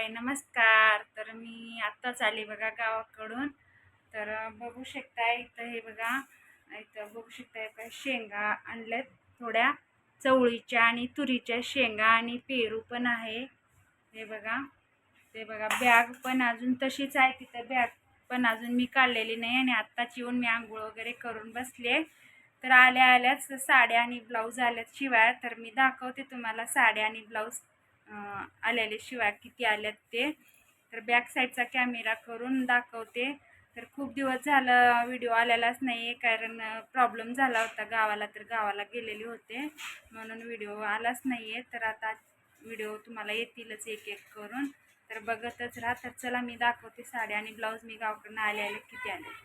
हाय नमस्कार. तर मी आत्ताच आले बघा गावाकडून. तर बघू शकता इथं हे बघा इथं बघू शकता काय शेंगा आणल्यात थोड्या. चवळीच्या आणि तुरीच्या शेंगा आणि पेरू पण आहे. हे बघा ते बघा बॅग पण अजून तशीच आहे. तिथं बॅग पण अजून मी काढलेली नाही आणि आत्ताच येऊन मी आंघोळ वगैरे करून बसले तर आल्या आल्याच साड्या आणि ब्लाऊज आल्यात शिवाय. तर मी दाखवते तुम्हाला साड्या आणि ब्लाऊज आलेले शिवाय किती आल्यात ते. तर बॅक साईडचा कॅमेरा करून दाखवते. तर खूप दिवस झालं व्हिडिओ आलेलाच नाही आहे कारण प्रॉब्लेम झाला होता गावाला तर गावाला गेलेले होते. म्हणून व्हिडिओ आलाच नाही आहे तर आता व्हिडिओ तुम्हाला येतीलच एक एक करून. तर बघतच राहा. तर चला मी दाखवते साड्या आणि ब्लाऊज मी गावाकडून आले आले किती आले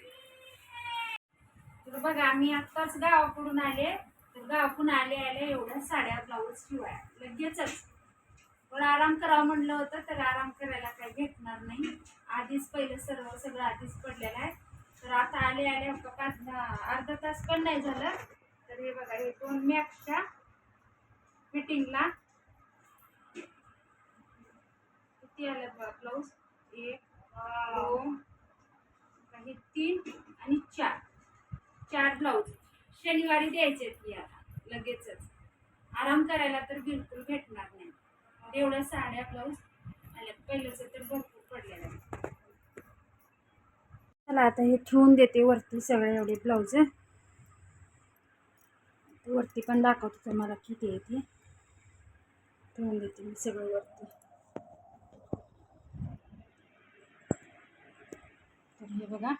तर बघा मी आत्ताच गावाकडून आले. तर गावाकडून आले आले एवढ्या साड्या ब्लाऊज शिवाय. लगेचच. पण आराम करावं म्हणलं होतं तर आराम करायला काही भेटणार नाही. आधीच पहिलं सर्व सगळं आधीच पडलेलं आहे. तर आता आले आले पाच दहा- अर्धा तास पण नाही झालं. तर हे बघा हे दोन मॅक्सच्या फिटिंगला. किती आलं ब्लाऊज? एक दोन काही तीन आणि चार. चार ब्लाऊज. शनिवारी द्यायचे आहेत आता लगेचच. आराम करायला तर बिलकुल भेटणार एवढ्या साड्या ब्लाऊज आल्या पहिलंच तर भरपूर पडलेलं आहे. चला आता हे ठेवून देते वरती सगळे एवढे ब्लाऊज. वरती पण दाखवतो तुम्हाला किती आहे ते. ठेवून देते मी सगळं वरती. तर हे बघा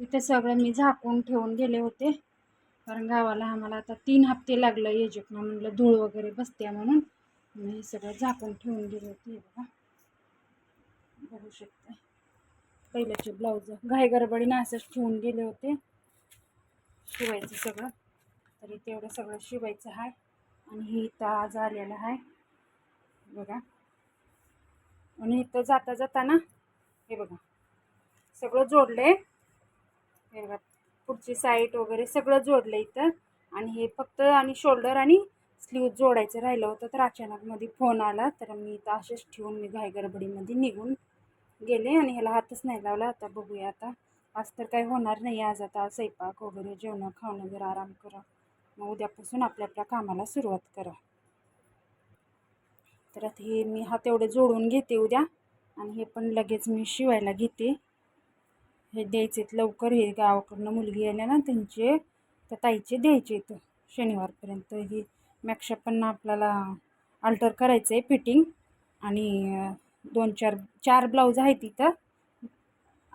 इथं सगळं मी झाकून ठेवून गेले होते. कारण गावाला आम्हाला आता तीन हप्ते लागलं येजकना म्हणलं धूळ वगैरे बसते म्हणून. मी हे सगळं झाकून ठेवून गेले होते हे बघा. बघू शकते. पहिल्याचे ब्लाऊज घाई गडबडीनं असंच ठेवून गेले होते. शिवायचं सगळं. तरी तेवढं सगळं शिवायचं आहे आणि हे इथं आज आलेलं आहे बघा. आणि इथं जाता जाताना हे बघा. सगळं जोडलं आहे हे बघा. पुढची साईट वगैरे सगळं जोडलं इथं. आणि हे फक्त आणि शोल्डर आणि स्लीव जोडायचं राहिलं होतं तर अचानक मध्ये फोन आला. तर मी तर असेच ठेवून मी घाई गडबडीमध्ये निघून गेले आणि ह्याला हातच नाही लावला. आता बघूया आता. आज तर काही होणार नाही. आज आता स्वयंपाक वगैरे जेवणं खाणं जर आराम करा. मग उद्यापासून आपल्या आपल्या कामाला सुरुवात करा. तर आता हे मी हात एवढे जोडून घेते उद्या. आणि हे पण लगेच मी शिवायला घेते. हे द्यायचे लवकर. हे गावाकडनं मुलगी आल्या ना त्यांचे त्या ताईचे द्यायचे आहेत शनिवारपर्यंत. ही मॅक्शा पण आपल्याला अल्टर करायचं आहे फिटिंग आणि दोन चार चार ब्लाऊज आहेत तिथं.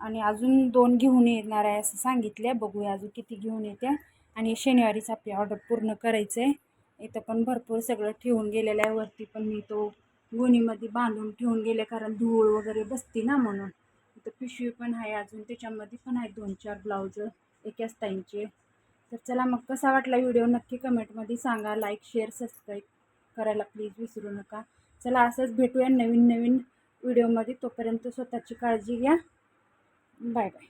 आणि अजून दोन घेऊन येणार आहे असं सांगितलं आहे बघूया अजून किती घेऊन येते आणि शनिवारीच आपली ऑर्डर पूर्ण करायचं आहे इथं पण भरपूर सगळं ठेवून गेलेलं आहे. वरती पण मी तो गुणीमध्ये बांधून ठेवून गेले कारण धूळ वगैरे बसते ना म्हणून. इथं पिशवी पण आहे अजून. त्याच्यामध्ये पण आहेत दोन चार ब्लाऊज एकाच ताईंचे तर चला मग कसा वाटला व्हिडिओ नक्की कमेंटमध्ये सांगा. लाईक शेअर सबस्क्राईब करायला प्लीज विसरू नका. चला असंच भेटूया नवीन नवीन व्हिडिओमध्ये. तोपर्यंत स्वतःची काळजी घ्या. Bye bye